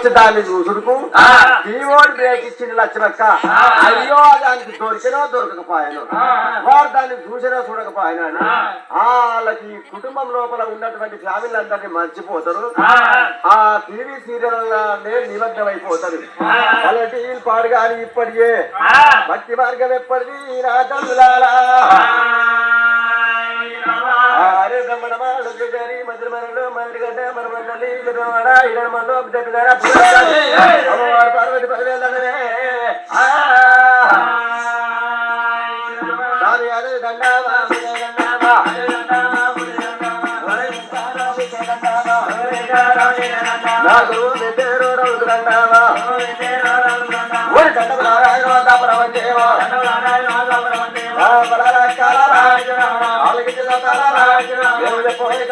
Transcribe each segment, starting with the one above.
వచ్చి దాన్ని చూసుడుకు. Keyboard break ఇచ్చింది లక్ష్మక్క. అయ్యో దానికి దొరికినో దొరకకపోయాను. వాడు దాన్ని చూసినా చూడకపోయాను వాళ్ళకి కుటుంబం లోపల ఉన్నటువంటి ఫ్యామిలీ అందరినీ మర్చిపోతారు. ఆ. టీవీ సీరియల్ నిమగ్నం అయిపోతారు వాళ్ళ టీవీలు పాడు కానీ ఇప్పటికే భక్తి మార్గం ఎప్పటిది? నా ఏరి మధురమరణు మధురగడ్డ మరమల్లి తిరుమల ఇరమల్లు దగ్గర అమ్మవారు పార్వతి పదివేళ్ళనే నాకు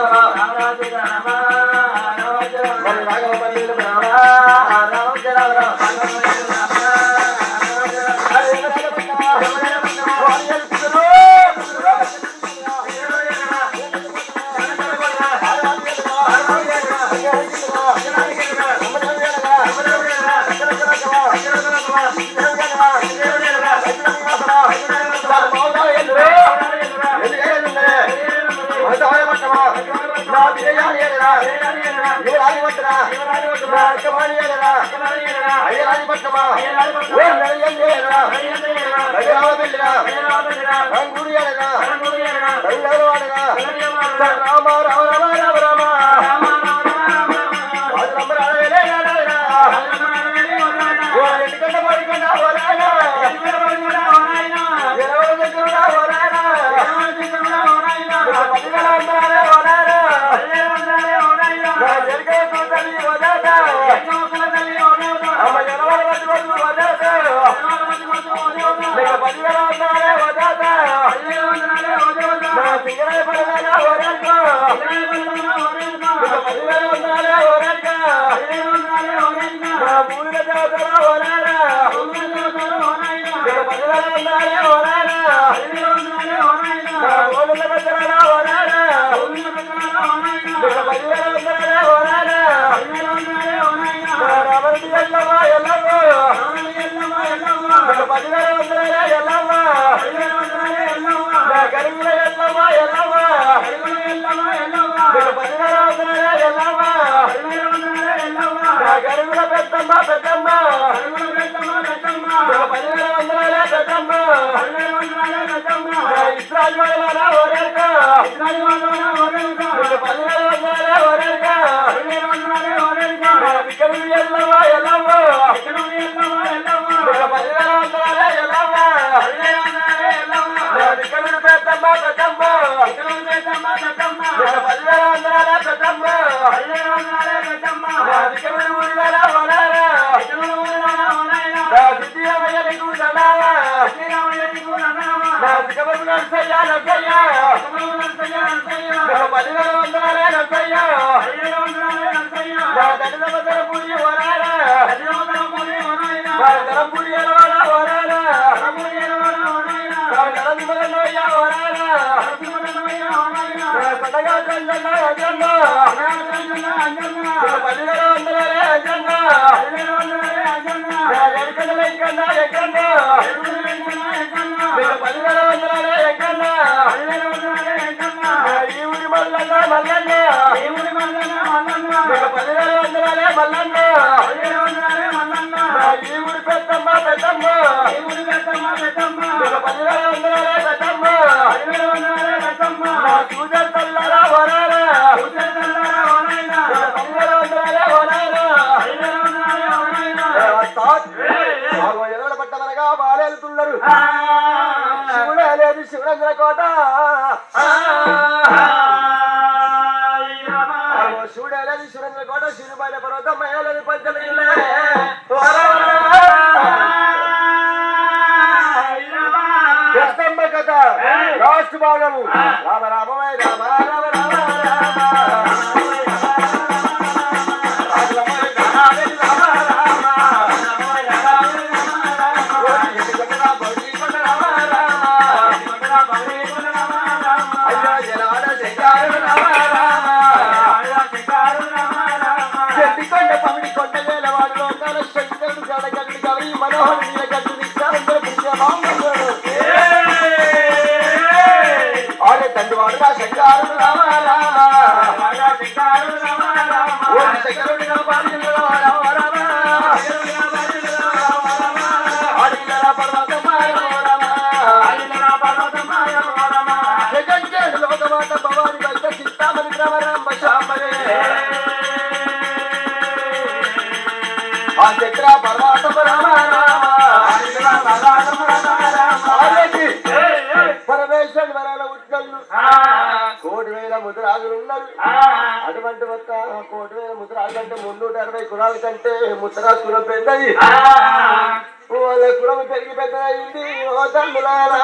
Hare Rama నా బిరయాలి ఎదరా బిరయాలి వట్టరా నా కమాలి ఎదరా అయ్యరాలి పట్టమా ఓ నరయందే ఎదరా అయ్యరాల బిల్లరా రంగురు ఎదరా రంగురు ఎదరా రంగురు ఎదరా రామ రామ రామ రామ అర్థం పండగ అంజన్న అంజన్న అంజన్న అంజన్న పల్లిగడ వందలే అంజన్న పల్లిగడ వందలే అంజన్న ఎక్కడ ఎక్కడ ఎక్కడ పల్లిగడ వందలే ఎక్కడ ఈ చూడలేదు శివరంగుల కోట. చూడలేదు శివరంగుల కోట శివుని పర్వతం మేయలేదు కథ భాగము రామ రామ రామ రామ రామ. நாமங்களுக்கு ஆளே தண்டுவாடுதா ముద్రాజులు ఉన్నారు అటువంటి ఒక్క కోటి వేల ముద్రాజు అంటే మున్నూట అరవై కులాల కంటే ముద్రాజు కులం పెద్దది. వాళ్ళ కులం పెరిగి పెద్దదయింది ఓ తల్లులారా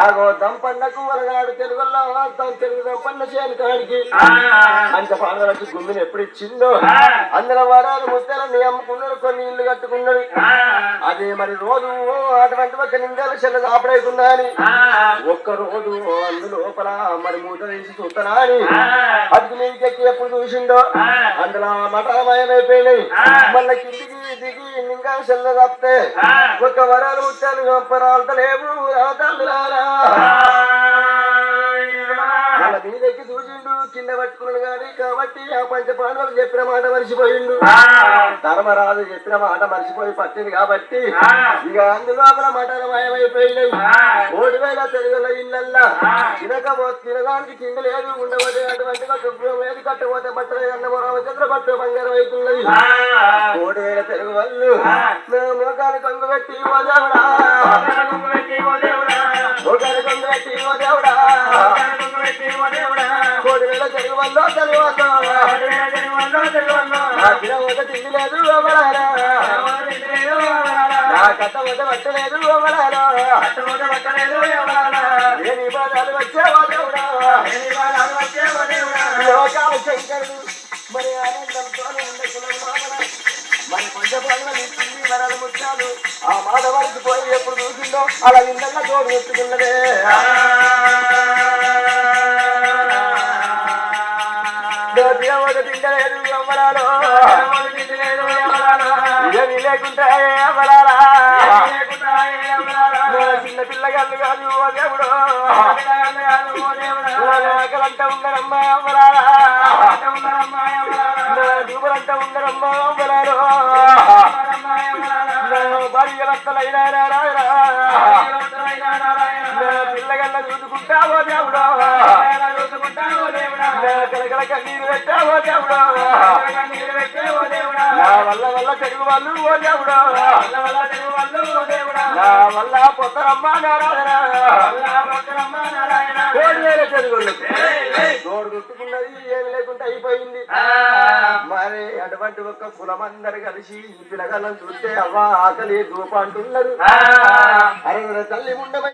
ఆగో దంపన్నకు వరగాడు తెలుగులో తన తెలుగు దంపన్న చేను కాడికి. అంత పాడవలకి గుమ్మిని ఎప్పుడు ఇచ్చిందో? అందులో వరాలు ముద్దలని అమ్ముకున్నాడు కొన్ని ఇల్లు కట్టుకున్నాడు అదే మరి రోజు అటువంటి ఒక నిందలు చెల్ల ఆపడైతుందా అని ఒక్క రోజు అందు లోపల మరి మూట వేసి చూస్తానా అని అది మీదకి ఎక్కి ఎప్పుడు చూసిండో? అందులో మఠామయమైపోయినాయి మళ్ళీ కిందికి దిగి ఇంకా చెల్ల తప్పితే ఒక్క వరాలు ముత్యాలు గొప్పరాలత లేవు రాతల్లారా వాళ్ళ మీదకి చూసిండు కింద పట్టుకున్నాడు గాని కాబట్టి ఆ పంచ పాండవులు చెప్పిన మాట మర్చిపోయిండు. ధర్మరాజు చెప్పిన మాట మర్చిపోయి పట్టింది కాబట్టి ఇక అందులో అక్కడ మటన మాయమైపోయినాయి. ఓడి వేల తెలుగుల ఇళ్ళల్లా తినకపో తినడానికి తిండి లేదు ఉండబోతే అటువంటి గృహం లేదు కట్టబోతే బట్టలు అన్న రామచంద్ర బట్ట బంగారం అవుతున్నది. ఓడి వేల తెలుగు వాళ్ళు నా మోకాలు కొంగు పెట్టి ఓ దేవుడా! మోకాలు కొంగు పెట్టి ఓ దేవుడా! కోడి వేల తెలుగు వాళ్ళు తిండి లేదు ఓమలారా నా కథ వద్ద పట్టలేదు ఓమలారా ఏ వివాదాలు వచ్చావో దేవుడా లోకాల శంకరుడు మరి ఆనందంతో ఉండే కులం మరి కొంచెం పనులు నిచ్చింది వరాలు ముత్యాలు ఆ మాట పోయి ఎప్పుడు చూసిందో? అలా నిన్న తోడు పెట్టుకున్నదే. తింటలేదు అమ్మలాలో ఏమి లేకుంటే అమ్మలారా చిన్న పిల్లగాళ్ళు కాదు ఓ దేవుడు. ఆకలంతా ఉండరమ్మా అమ్మలారా దూబలంతా ఉండరమ్మా అమ్మలారో భార్య పిల్లగల్ల చూసుకుంటావో దేవుడు. కలకల కన్నీరు పెట్టావో నా వల్ల వల్ల తెలుగు వాళ్ళు ఓ నా వల్ల పొత్తరమ్మ నారాయణ. కోడి వేల తెలుగులకు తోడు గుట్టుకున్నది ఏమి లేకుండా అయిపోయింది. మరి అటువంటి ఒక్క కులమందరు కలిసి ఈ పిల్లగాలను చూస్తే అవ్వ ఆకలి దూప అంటున్నారు. అరే తల్లి ఉండమై